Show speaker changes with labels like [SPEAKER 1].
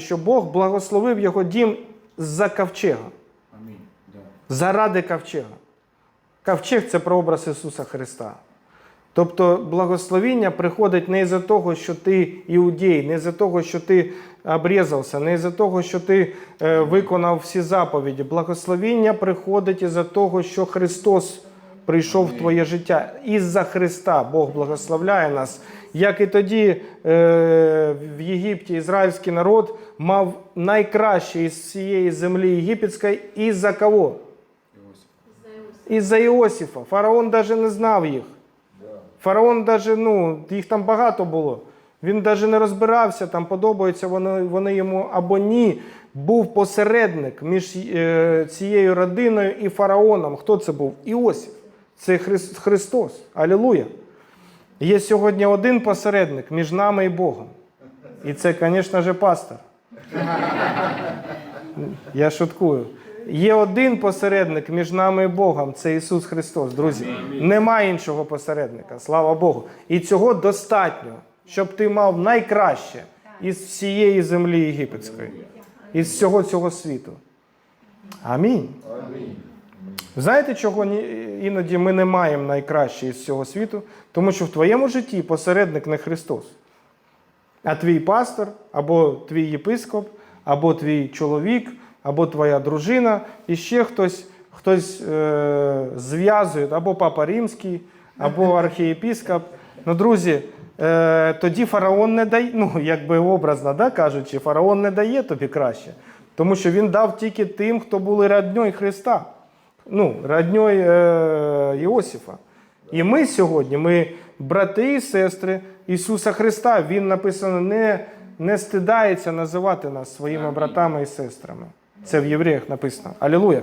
[SPEAKER 1] що Бог благословив його дім за ковчега,
[SPEAKER 2] Амінь.
[SPEAKER 1] Заради ковчега. Ковчег це прообраз Ісуса Христа. Тобто благословіння приходить не із-за того, що ти іудей, не із-за того, що ти обрізався, не із-за того, що ти е, виконав всі заповіді. Благословіння приходить із-за того, що Христос прийшов в твоє життя. Із-за Христа Бог благословляє нас. Як і тоді е, в Єгипті ізраїльський народ мав найкраще із всієї землі єгипетської, із-за кого? Із-за Іосифа. Фараон навіть не знав їх. Фараон даже, ну, їх там багато було. Він навіть не розбирався, там подобаються вони, вони йому або ні. Був посередник між е, цією родиною і фараоном. Хто це був? Іосиф. Це Христос. Алілуя. Є сьогодні один посередник між нами і Богом. І це, звісно ж, пастор. Я шуткую. Є один посередник між нами і Богом, це Ісус Христос, друзі. Немає іншого посередника, слава Богу. І цього достатньо, щоб ти мав найкраще із всієї землі єгипетської, із всього цього світу. Амінь. Знаєте, чого іноді ми не маємо найкраще із всього світу? Тому що в твоєму житті посередник не Христос, а твій пастор, або твій єпископ, або твій чоловік, або твоя дружина, і ще хтось, хтось е, зв'язує, або папа римський, або архієпископ. Ну, друзі, е, тоді фараон не дає, ну, якби образно да, кажучи, фараон не дає тобі краще. Тому що він дав тільки тим, хто були родньою Христа, ну, родньою е, Іосифа. І ми сьогодні, ми брати і сестри Ісуса Христа. Він написано, не, не стидається називати нас своїми братами і сестрами. Це в євреях написано. Алілуя.